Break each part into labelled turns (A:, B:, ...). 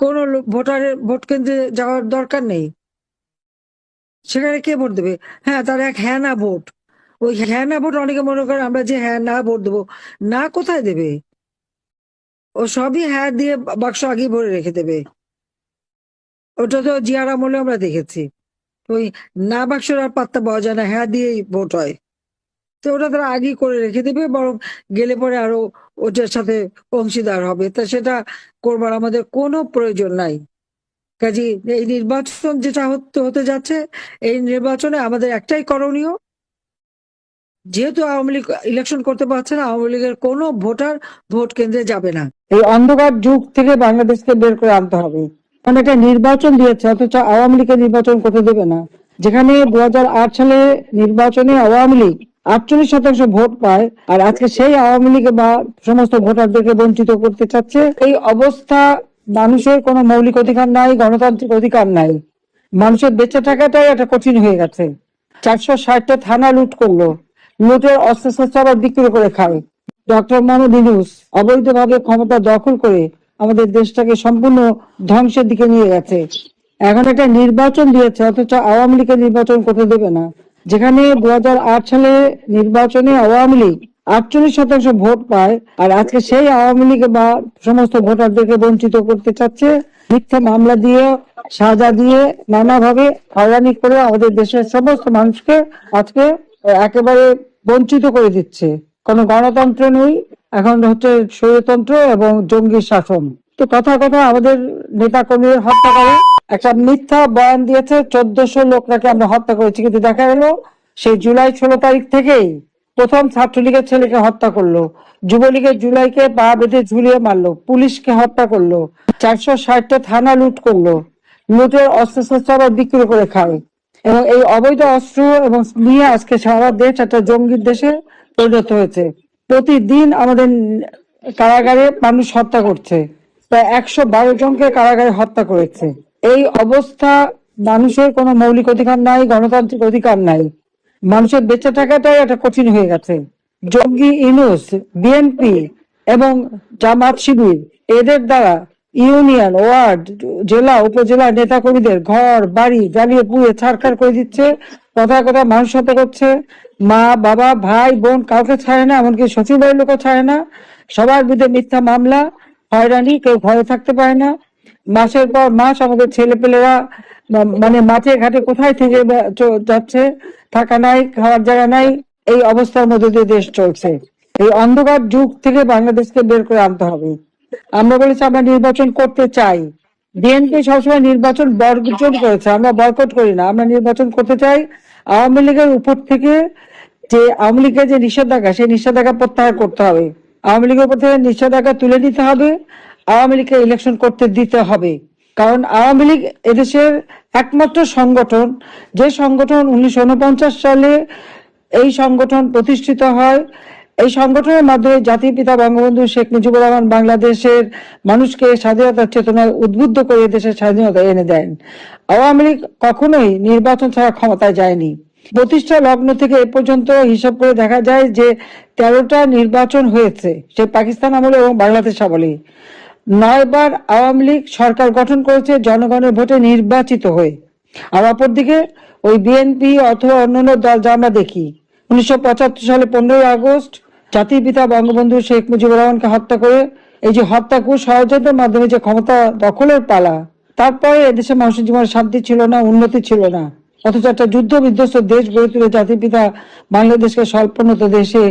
A: কোন ভোটারের, ভোট কেন্দ্রে যাওয়ার দরকার নেই। সেখানে কে ভোট দেবে? হ্যাঁ তার এক হ্যাঁ না ভোট। ওই হ্যাঁ না ভোট অনেকে মনে করে আমরা যে হ্যাঁ না ভোট দেবো। না কোথায় দেবে? ও সবই হ্যাঁ দিয়ে বাক্স আগেই ভরে রেখে দেবে। ওটা তো জিয়ার আমলে আমরা দেখেছি। ওই না বাক্সের আর পাত্তা পাওয়া যায় না হ্যাঁ দিয়েই ভোট হয়। তো ওটা তারা আগেই করে রেখে দেবে বরং গেলে পরে আরও ওটার সাথে অংশীদার হবে। তা সেটা করবার আমাদের কোনো প্রয়োজন নাই। কাজে এই নির্বাচন যেটা হতে হতে যাচ্ছে, এই নির্বাচনে আমাদের একটাই করণীয়, যেহেতু আওয়ামী লীগ ইলেকশন করতে পারছে না, আওয়ামী লীগের কোনো ভোটার ভোট কেন্দ্রে যাবে না। এই অন্ধকার যুগ থেকে বাংলাদেশকে বের করে আনতে হবে। কারণ একটা নির্বাচন দিয়েছে, অথচ আওয়ামী লীগের নির্বাচন করতে দেবে না। যেখানে দু হাজার আট সালে নির্বাচনে আওয়ামী লীগ আটচল্লিশ শতাংশ ভোট পায়, আর আজকে সেই আওয়ামী লীগ বা সমস্ত ভোটারদেরকে বঞ্চিত করতে চাচ্ছে। এই অবস্থা মানুষের কোনো মৌলিক অধিকার নাই, গণতান্ত্রিক অধিকার নাই। মানুষের বেঁচে থাকাটাই একটা কঠিন হয়ে গেছে। চারশো ষাটটা থানা লুট করল। লুটের অস্ত্রশস্ত্র আবার বিক্রি করে খায়। ডক্টর মোহাম্মদ ইউনুস অবৈধভাবে ক্ষমতা দখল করে আমাদের দেশটাকে সম্পূর্ণ ধ্বংসের দিকে নিয়ে গেছে। এখন একটা নির্বাচন দিয়েছে, অথচ আওয়ামী লীগের নির্বাচন করতে দেবে না। যেখানে দুহাজার আট সালে নির্বাচনে আওয়ামী লীগ আটচল্লিশ শতাংশ ভোট পায়, আর আজকে সেই আওয়ামী লীগ বা সমস্ত ভোটারদেরকে বঞ্চিত করতে চাচ্ছে, মিথ্যা মামলা দিয়ে, সাজা দিয়ে, নানাভাবে হয়রানি করে আমাদের দেশের সমস্ত মানুষকে আজকে একেবারে বঞ্চিত করে দিচ্ছে। কোনো গণতন্ত্র নেই, এখন হচ্ছে স্বৈরতন্ত্র এবং জঙ্গি শাসন। তো কথা কথা আমাদের নেতা কর্মীদের হত্যা করে। একটা মিথ্যা বয়ান দিয়েছে, চোদ্দশো লোক নাকি আমরা হত্যা করেছি। কিন্তু দেখা গেল, সেই জুলাই ষোলো তারিখ থেকেই প্রথম ছাত্রলীগের ছেলেকে হত্যা করল। যুবলীগের জুলাইকে পা বেঁধে ঝুলিয়ে মারলো, পুলিশকে হত্যা করল, চারশো ষাটটা থানা লুট করল, লুটের অস্ত্রশস্ত্র আবার বিক্রি করে খায়। এবং এই অবৈধ অস্ত্র এবং নিয়ে আজকে সারা দেশ একটা জঙ্গির দেশে পরিণত হয়েছে। প্রতিদিন আমাদের কারাগারে মানুষ হত্যা করছে। প্রায় একশো বারো জনকে কারাগারে হত্যা করেছে। এই অবস্থা মানুষের কোনো মৌলিক অধিকার নাই, গণতান্ত্রিক অধিকার নাই। মানুষের বেঁচে থাকাটাই একটা কঠিন হয়ে গেছে। জঙ্গি, ইনুস, বিএনপি এবং জামাত শিবির, এদের দ্বারা ইউনিয়ন, ওয়ার্ড, জেলা, উপজেলা নেতাকর্মীদের ঘর, বাড়ি জ্বালিয়ে পুড়িয়ে ছাড়খাড় করে দিচ্ছে কথা কথা মানুষ হত্যা করছে, মা, বাবা, ভাই, বোন কাউকে ছাড়ে না, এমনকি শ্বশুরবাড়ির লোকও ছাড়ে না। সবার বিরুদ্ধে মিথ্যা মামলা, হয়রানি, কেউ ঘরে থাকতে পারে না। মাসের পর মাস আমাদের ছেলেপেলেরা মানে মাঠে ঘাটে কোথায় থেকে যাচ্ছে, থাকা নাই, খাওয়ার জায়গা নাই, এই অবস্থার মধ্যে দিয়ে দেশ চলছে। এই অন্ধকার যুগ থেকে বাংলাদেশকে বের করে আনতে হবে। আমরা বলেছি আমরা নির্বাচন করতে চাই। বিএনপি সবসময় নির্বাচন বর্জন করেছে, আমরা বয়কট করি না, আমরা নির্বাচন করতে চাই আওয়ামী লীগের উপর থেকে যে আওয়ামী লীগের যে নিষেধাজ্ঞা, সেই নিষেধাজ্ঞা প্রত্যাহার করতে হবে। আওয়ামী লীগের উপর থেকে নিষেধাজ্ঞা তুলে নিতে হবে। আওয়ামী লীগকে ইলেকশন করতে দিতে হবে। কারণ আওয়ামী লীগ এদেশের একমাত্র সংগঠন। যে সংগঠন উনিশশো উনপঞ্চাশ সালে এই সংগঠন প্রতিষ্ঠিত হয়, এই সংগঠনের মাধ্যমে জাতির পিতা বঙ্গবন্ধু শেখ মুজিবুর রহমান বাংলাদেশের মানুষকে স্বাধীনতার চেতনায় উদ্বুদ্ধ করে দেশের স্বাধীনতা এনে দেন। আওয়ামী লীগ কখনোই নির্বাচন ছাড়া ক্ষমতায় যায়নি। প্রতিষ্ঠা লগ্ন থেকে এ পর্যন্ত হিসাব করে দেখা যায় যে তেরোটা নির্বাচন হয়েছে, সে পাকিস্তান আমলে এবং বাংলাদেশ আমলে। নয়বার আওয়ামী লীগ সরকার গঠন করেছে জনগণের ভোটে নির্বাচিত হয়ে। আর অপরদিকে ওই বিএনপি অথবা অন্যান্য দল যা আমরা দেখি, উনিশশো পঁচাত্তর সালে পনেরোই আগস্ট জাতির পিতা বঙ্গবন্ধু শেখ মুজিবুর রহমানকে হত্যা করে এই যে হত্যা হত্যাকু ষড়যন্ত্রের মাধ্যমে যে ক্ষমতা দখলের পালা, তারপরে এদেশে মানুষের জীবনে শান্তি ছিল না, উন্নতি ছিল না। অথচ একটা যুদ্ধ বিধ্বস্ত দেশ গড়ে তুলে জাতির পিতা বাংলাদেশকে স্বল্পোন্নত দেশে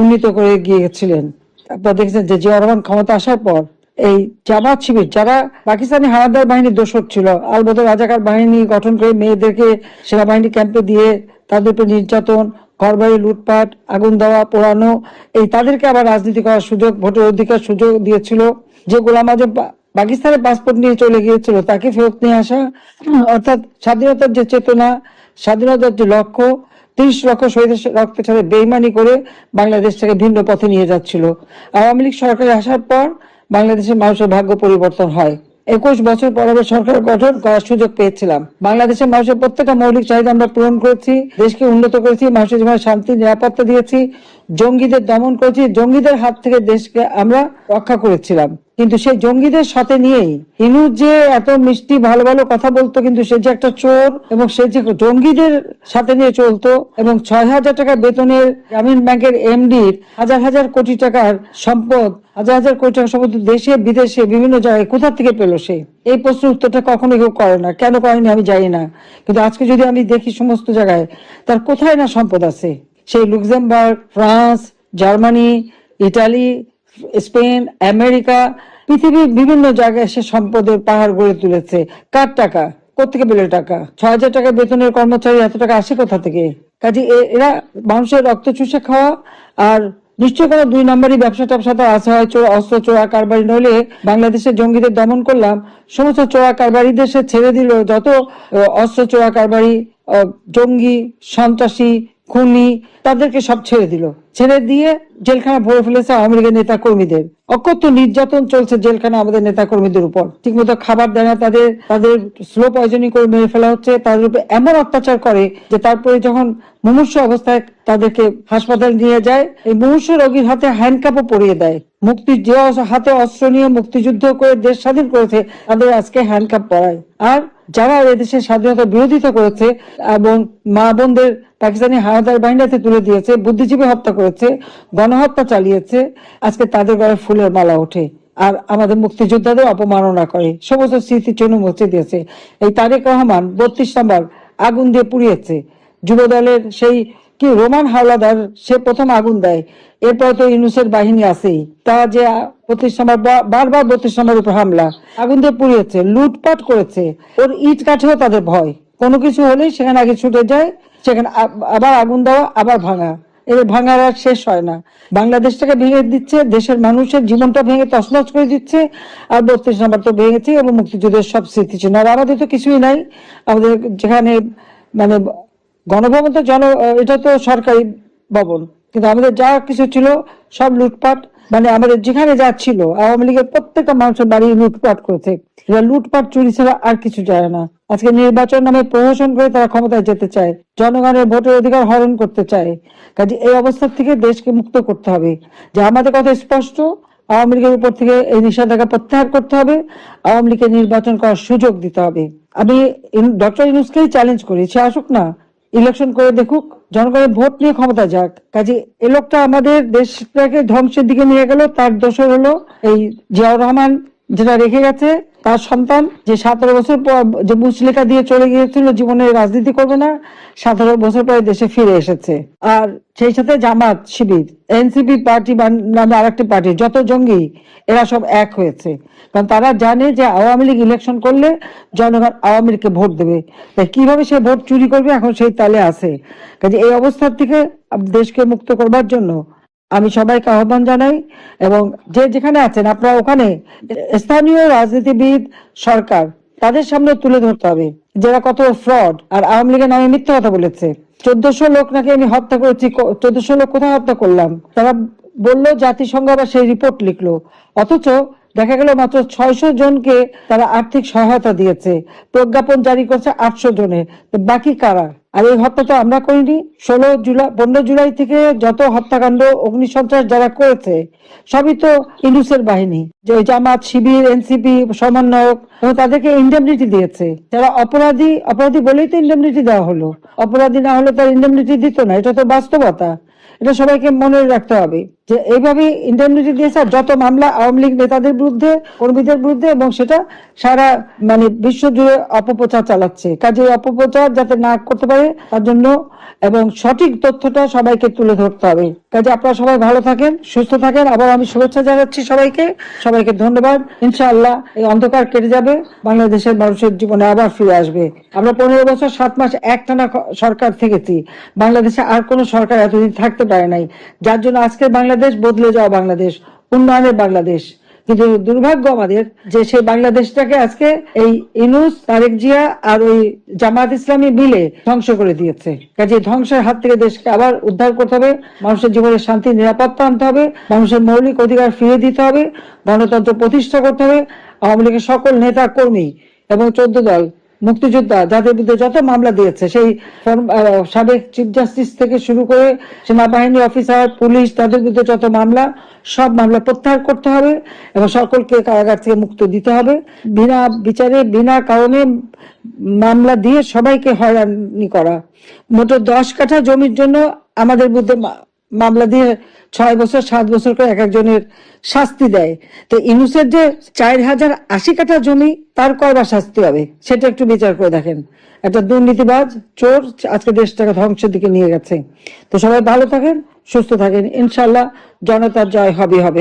A: উন্নীত করে গিয়েছিলেন। আপনারা দেখেছেন যে জিয়া রহমান ক্ষমতা আসার পর এই জামাত শিবির, যারা পাকিস্তানি হানাদার বাহিনীর দোষক ছিল, আলবদর রাজাকার বাহিনী গঠন করে মেয়েদেরকে সেনাবাহিনী ক্যাম্পে দিয়ে তাদের উপর নির্যাতন, ঘরবাড়ি লুটপাট, আগুন দেওয়া, পোড়ানো, এই তাদেরকে আবার রাজনীতি করার সুযোগ, ভোটের অধিকার সুযোগ দিয়েছিল। যে গোলাম আজম পাকিস্তানের পাসপোর্ট নিয়ে চলে গিয়েছিল, তাকে ফেরত নিয়ে আসা, অর্থাৎ স্বাধীনতার যে চেতনা, স্বাধীনতার যে লক্ষ্য, তিরিশ লক্ষ শহীদের রক্তের সাথে বেইমানি করে বাংলাদেশটাকে ভিন্ন পথে নিয়ে যাচ্ছিল। আওয়ামী লীগ সরকারে আসার পর বাংলাদেশের মানুষের ভাগ্য পরিবর্তন হয়। একুশ বছর পর আবার সরকার গঠন করার সুযোগ পেয়েছিলাম। বাংলাদেশের মানুষের প্রত্যেকটা মৌলিক চাহিদা আমরা পূরণ করেছি, দেশকে উন্নত করেছি, মানুষের জীবনে শান্তি, নিরাপত্তা দিয়েছি, জঙ্গিদের দমন করেছি, জঙ্গিদের হাত থেকে দেশকে আমরা রক্ষা করেছিলাম। কিন্তু সেই জঙ্গিদের সাথে নিয়েই হিনু যে এত মিষ্টি, ভালো ভালো কথা বলতো, কিন্তু সে যে একটা চোর এবং সে যে জঙ্গিদের সাথে নিয়ে চলতো এবং ছয় হাজার টাকা বেতনের গ্রামীণ ব্যাংকের এমডির হাজার হাজার কোটি টাকার সম্পদ, হাজার হাজার কোটি টাকা সম্পদ দেশে, বিদেশে, বিভিন্ন জায়গায় কোথা থেকে পেল সে? এই প্রশ্নের উত্তরটা কখনো কেউ করে না। কেন করেনি আমি জানি না। কিন্তু আজকে যদি আমি দেখি সমস্ত জায়গায়, তার কোথায় না সম্পদ আছে? সেই Luxembourg, France, Germany, Italy, Spain, America পৃথিবীর বিভিন্ন জায়গায় সে সম্পদের পাহাড় গড়ে তুলেছে। কার টাকা? কোথেকে পেলে টাকা? ছ হাজার টাকা বেতনের কর্মচারী এত টাকা আসে কোথা থেকে? কাজে এরা মানুষের রক্ত চুষে খাওয়া আর নিশ্চয় কোনো দুই নম্বরই ব্যবসা ট্যাবসা তো আছে। হয় চোর, অস্ত্র, চোরা, কারবারি। নইলে বাংলাদেশের জঙ্গিদের দমন করলাম। সমস্ত চোরা কারবারিদের সে ছেড়ে দিল। যত অস্ত্র, চোরা কারবারি জঙ্গি, সন্ত্রাসী খুনি তাদেরকে সব ছেড়ে দিল। ছেড়ে দিয়ে জেলখানা ভরে ফেলেছে আওয়ামী লীগের নেতা কর্মীদের অকথ্য নির্যাতন চলছে জেলখানা আমাদের নেতা কর্মীদের উপর। ঠিকমতো খাবার দেয় না তাদের তাদের স্লো পয়জনিং করে মেরে ফেলা হচ্ছে, তাদের উপর এমন অত্যাচার করে যে তারপরে যখন মুমূর্ষ অবস্থায় তাদেরকে হাসপাতাল নিয়ে যায়, এই মুমূর্ষ রোগীর হাতে হ্যান্ডকাপও পরিয়ে দেয়। মুক্তি যে হাতে অস্ত্র নিয়ে মুক্তিযুদ্ধ করে দেশ স্বাধীন করেছে, তাদের আজকে হ্যান্ডকাপ পরায়। আর যারা এদেশের স্বাধীনতা বিরোধিতা করেছে এবং মা বোনদের পাকিস্তানি হানাদার বাহিনীতে তুলে দিয়েছে, বুদ্ধিজীবী হত্যা করেছে, গণহত্যা চালিয়েছে, আজকে তাদের গায়ে ফুলের মালা ওঠে। আর আমাদের মুক্তিযোদ্ধাদের অপমাননা করে। সমস্ত স্মৃতি চনু মুছে দিয়েছে। এই তারেক রহমান বত্রিশ নম্বর আগুন দিয়ে পুড়িয়েছে। যুবদলের সেই কি, রোমান হাওলাদার, সে প্রথম আগুন দেয়। এরপর তো ইউনুসের বাহিনী আছেই। তা যে বত্রিশ বারবার বত্রিশ নম্বর উপর হামলা, আগুন দিয়ে পুড়িয়েছে, লুটপাট করেছে, ওর ইট কাঠেও তাদের ভয়। কোনো কিছু হলেই সেখানে আগে ছুটে যায়, সেখানে আবার আগুন দেওয়া, আবার ভাঙা। এর ভাঙার আর শেষ হয় না। বাংলাদেশটাকে ভেঙে দিচ্ছে, দেশের মানুষের জীবনটা ভেঙে তছনছ করে দিচ্ছে, আর বত্রিশ নম্বর তো ভেঙেছে এবং মুক্তিযুদ্ধের সব স্মৃতি ছিল আর আমাদের তো কিছুই নাই। আমাদের যেখানে মানে গণভবন তো জন এটা তো সরকারি ভবন। কিন্তু আমাদের যা কিছু ছিল সব লুটপাট মানে আমাদের যেখানে যা ছিল, আওয়ামী লীগের প্রত্যেকটা মানুষের বাড়ি লুটপাট করেছে। লুটপাট, চুরি ছাড়া আর কিছু যায় না। আজকে নির্বাচন নামে প্রহসন করে তারা ক্ষমতায় যেতে চায়, জনগণের ভোটের অধিকার হরণ করতে চায়। কাজে এই অবস্থা থেকে দেশকে মুক্ত করতে হবে। যে আমাদের কথা স্পষ্ট, আওয়ামী লীগের উপর থেকে এই নিষেধাজ্ঞা প্রত্যাহার করতে হবে, আওয়ামী লীগকে নির্বাচন করার সুযোগ দিতে হবে। আমি ডক্টর ইউনুসকেই চ্যালেঞ্জ করি, সে আসুক না। ইলেকশন করে দেখুক, জনগণের ভোট নিয়ে ক্ষমতা যাক। কাজে এ লোকটা আমাদের দেশটাকে ধ্বংসের দিকে নিয়ে গেল, তার দোষর হলো এই জিয়াউর রহমান। যেটা রেখে গেছে, তার সন্তান যে সতেরো বছর পর যে মুচলেখা দিয়ে চলে গিয়েছিল, জীবনে রাজনীতি করবে না, সতেরো বছর পরে দেশে ফিরে এসেছে। আর সেই সাথে জামাত শিবির এনসিপি পার্টি নামে আরেকটি পার্টি, যত জঙ্গি, এরা সব এক হয়েছে। কারণ তারা জানে যে আওয়ামী লীগ ইলেকশন করলে জনগণ আওয়ামী লীগকে ভোট দেবে। তাই কীভাবে সে ভোট চুরি করবে, এখন সেই তালে আছে। কাজে এই অবস্থার থেকে দেশকে মুক্ত করবার জন্য আমি সবাইকে আহ্বান জানাই এবং যে যেখানে আছেন, আপনারা ওখানে স্থানীয় রাজনীতিবিদ, সরকার, তাদের সামনে তুলে ধরতে হবে। যারা কত ফ্রড আর আওয়ামী লীগের নামে মিথ্যা কথা বলেছে। চোদ্দশো লোক নাকি আমি হত্যা করেছি চোদ্দশো লোক কোথায় হত্যা করলাম? তারা বলল, জাতিসংঘ আবার সেই রিপোর্ট লিখলো। অথচ দেখা গেল মাত্র ছয়শো জনকে তারা আর্থিক সহায়তা দিয়েছে। প্রজ্ঞাপন জারি করছে আটশো জনের বাকি কারা? আর এই হত্যা তো আমরা করিনি। ষোলো জুলাই, পনেরো জুলাই থেকে যত হত্যাকাণ্ড, অগ্নিসন্ত্রাস যারা করেছে, সবই তো ইন্ডুসের বাহিনী। যে জামাত, শিবির, এনসিপি, সমন্বয়ক তাদেরকে ইন্ডেমনিটি দিয়েছে। যারা অপরাধী অপরাধী বলেই তো ইন্ডেমনিটি দেওয়া হলো। অপরাধী না হলে তার ইন্ডেমনিটি দিত না। এটা তো বাস্তবতা। এটা সবাইকে মনে রাখতে হবে যে এইভাবে ইন্ডেমনিটি দিয়েছে যত মামলা আওয়ামী লীগ নেতাদের বিরুদ্ধে, কর্মীদের বিরুদ্ধে, এবং সেটা সারা মানে বিশ্ব জুড়ে অপপ্রচার চালাচ্ছে। কাজে অপপ্রচার যাতে না করতে পারে, তার জন্য এবং সঠিক তথ্যটা সবাইকে তুলে ধরতে হবে। কাজে আপনারা সবাই ভালো থাকেন, সুস্থ থাকেন। আবার আমি শুভেচ্ছা জানাচ্ছি সবাইকে। সবাইকে ধন্যবাদ। ইনশাআল্লাহ এই অন্ধকার কেটে যাবে, বাংলাদেশের মানুষের জীবনে আবার ফিরে আসবে। আমরা পনেরো বছর, সাত মাস, একটানা সরকার থেকেছি। বাংলাদেশে আর কোনো সরকার এতদিন থাকতে পারে নাই। যার জন্য আজকে বাংলাদেশ বদলে যাওয়া বাংলাদেশ, উন্নয়নের বাংলাদেশ। কিন্তু দুর্ভাগ্য আমাদের যে সেই বাংলাদেশটাকে আজকে এই ইনুস, তারেক জিয়া আর ওই জামাত ইসলামী মিলে ধ্বংস করে দিয়েছে। কাজে ধ্বংসের হাত থেকে দেশকে আবার উদ্ধার করতে হবে, মানুষের জীবনের শান্তি, নিরাপত্তা আনতে হবে, মানুষের মৌলিক অধিকার ফিরে দিতে হবে, গণতন্ত্র প্রতিষ্ঠা করতে হবে, আওয়ামী লীগের সকল নেতা কর্মী এবং চোদ্দ দল মুক্তিযোদ্ধা, যাদের বিরুদ্ধে যত মামলা দিয়েছে, সেই সাবেক চিফ জাস্টিস থেকে শুরু করে সেনাবাহিনী অফিসার পুলিশ তাদের বিরুদ্ধে যত মামলা, সব মামলা প্রত্যাহার করতে হবে এবং সকলকে কারাগার থেকে মুক্ত দিতে হবে। বিনা বিচারে, বিনা কারণে মামলা দিয়ে সবাইকে হয়রানি করা। মোট দশ কাঠা জমির জন্য আমাদের বিরুদ্ধে মামলা দিয়ে ছয় বছর, সাত বছর করে এক একজনের শাস্তি দেয়। তো ইনুসের যে চার হাজার আশি কাঠা জমি, তার কয়বার শাস্তি হবে? সেটা একটু বিচার করে দেখেন। একটা দুর্নীতিবাজ চোর আজকে দেশটাকে ধ্বংসের দিকে নিয়ে গেছে। তো সবাই ভালো থাকেন, সুস্থ থাকেন। ইনশাল্লাহ জনতার জয় হবে হবে।